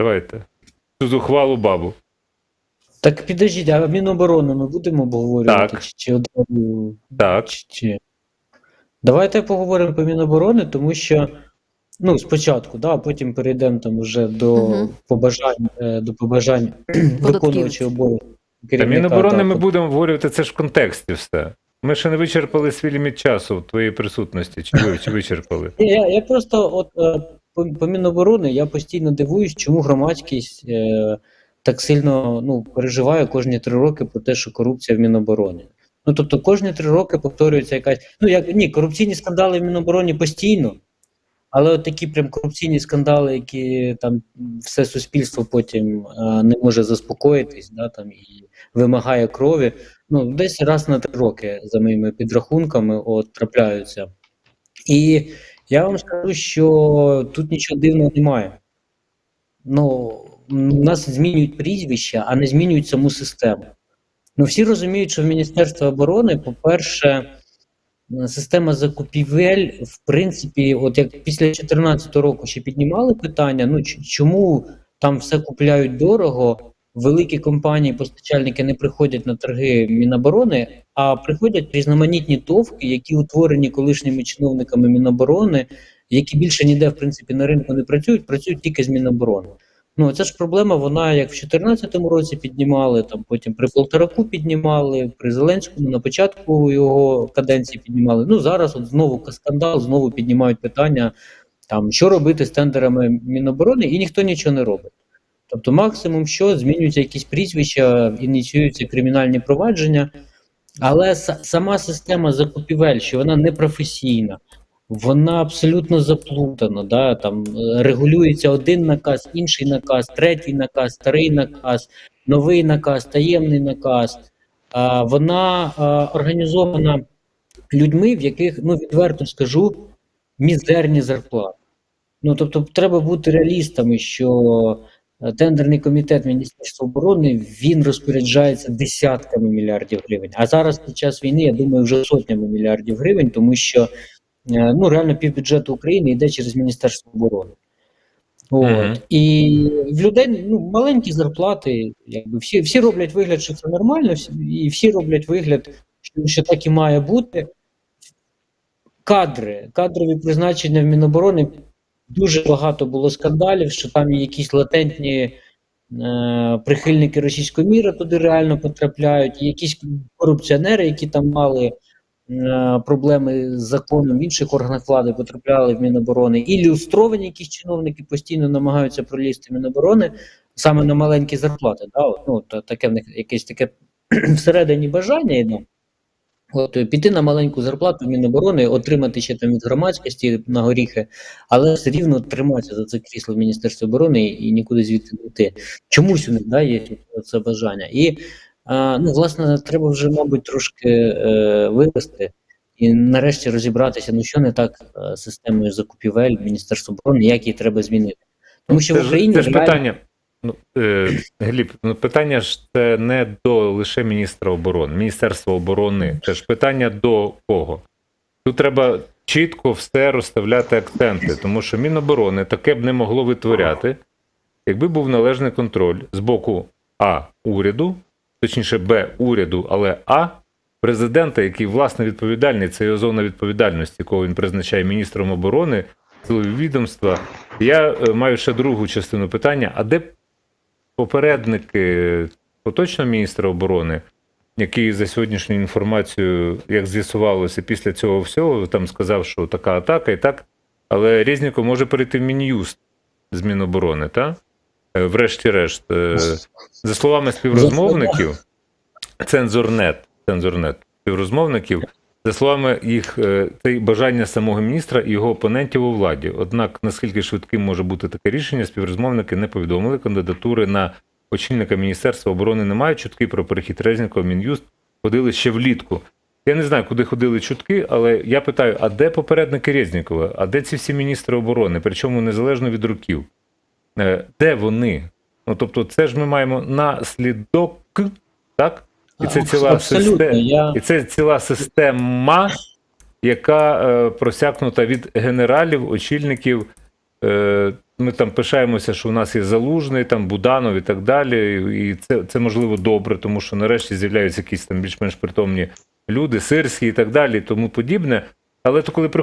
Давайте. Цю зухвалу бабу. Так підождіть, а Міноборони ми будемо обговорювати? Так. Чи, чи одразу. Так. Чи, чи... Давайте поговоримо по Міноборони, тому що. Ну, спочатку, да, а потім перейдемо там уже до Мгм. побажань, е, до побажань виконуючого обов'язки. Та Міноборони да, ми будемо обговорювати, це ж в контексті все. Ми ще не вичерпали свій ліміт часу в твоїй присутності. Чи ви чи вичерпали? Я, я просто от е, по, Міноборони я постійно дивуюсь, чому громадськість е, так сильно ну, переживає кожні три роки про те, що корупція в Мінобороні. Ну тобто кожні три роки повторюється якась. Ну як ні, корупційні скандали в Мінобороні постійно, але от такі прям корупційні скандали, які там все суспільство потім е, не може заспокоїтись, да, там і вимагає крові. Ну, десь раз на три роки, за моїми підрахунками, от трапляються. І я вам скажу, що тут нічого дивного немає. Ну, нас змінюють прізвища, а не змінюють саму систему. Ну, всі розуміють, що в Міністерстві оборони, по-перше, система закупівель, в принципі, от як після 2014 року ще піднімали питання, ну чому там все купляють дорого, великі компанії, постачальники не приходять на торги Міноборони, а приходять різноманітні товки, які утворені колишніми чиновниками Міноборони, які більше ніде в принципі на ринку не працюють, працюють тільки з Міноборони. Ну це ж проблема. Вона як в 2014 році піднімали, там потім при Полтораку піднімали, при Зеленському на початку його каденції піднімали. Ну зараз от знову скандал, знову піднімають питання, там що робити з тендерами Міноборони, і ніхто нічого не робить. Тобто, максимум, що змінюються якісь прізвища, ініціюються кримінальні провадження, але са- сама система закупівель, що вона не професійна, вона абсолютно заплутана. Да? Там е, регулюється один наказ, інший наказ, третій наказ, старий наказ, новий наказ, таємний наказ. А, вона а, організована людьми, в яких, ну відверто скажу, мізерні зарплати. Ну тобто, треба бути реалістами, що тендерний комітет Міністерства оборони він розпоряджається десятками мільярдів гривень. А зараз під час війни, я думаю, вже сотнями мільярдів гривень, тому що е, ну реально півбюджету України йде через Міністерство оборони. От. Мгм. І в людей ну, маленькі зарплати, якби всі, всі роблять вигляд, що це нормально, і всі роблять вигляд, що, що так і має бути. Кадри, кадрові призначення в Міноборони дуже багато було скандалів, що там є якісь латентні е, прихильники російського міра туди реально потрапляють, якісь корупціонери, які там мали е, проблеми з законом в інших органах влади, потрапляли в Міноборони, і люстровані якісь чиновники постійно намагаються пролізти в Міноборони саме на маленькі зарплати. Да? От, ну, таке в них якесь таке всередині бажання йде. От е, піти на маленьку зарплату Міноборони, отримати ще там від громадськості на горіхи, але все рівно триматися за це крісло в Міністерстві оборони і нікуди звідти не йти. Чомусь у них да, є це бажання. І а, ну, власне, треба вже, мабуть, трошки е, вивести і нарешті розібратися, ну що не так е, з системою закупівель Міністерства оборони, як її треба змінити. Тому що це в Україні це ж питання. Ну, е, Гліб, ну питання ж це не до лише міністра оборони, Міністерства оборони. Це ж питання до кого? Тут треба чітко все розставляти акценти, тому що Міноборони таке б не могло витворяти, якби був належний контроль з боку А уряду, точніше Б уряду, але А президента, який власне відповідальний, це його зона відповідальності, якого він призначає міністром оборони, відомства. Я е, маю ще другу частину питання: а де попередники поточного міністра оборони, який за сьогоднішню інформацію, як з'ясувалося, після цього всього там сказав, що така атака і так. Але Резніков може перейти в Мін'юст з Міноборони, так? Врешті-решт, Е, за словами співрозмовників, цензорнет, цензорнет співрозмовників, за словами їх, е, це бажання самого міністра і його опонентів у владі. Однак, наскільки швидким може бути таке рішення, співрозмовники не повідомили кандидатури на очільника Міністерства оборони немає. Чутки про перехід Резнікова в Мін'юст ходили ще влітку. Я не знаю, куди ходили чутки, але я питаю: а де попередники Резнікова? А де ці всі міністри оборони? Причому незалежно від років? Е, Де вони? Ну тобто, це ж ми маємо наслідок, так? І це ціла система. я... І це ціла система, яка е, просякнута від генералів, очільників Е, Ми там пишаємося, що у нас є залужний, там Буданов і так далі. І це, це можливо добре, тому що нарешті з'являються якісь там більш-менш притомні люди, сирські і так далі, і тому подібне. Але то коли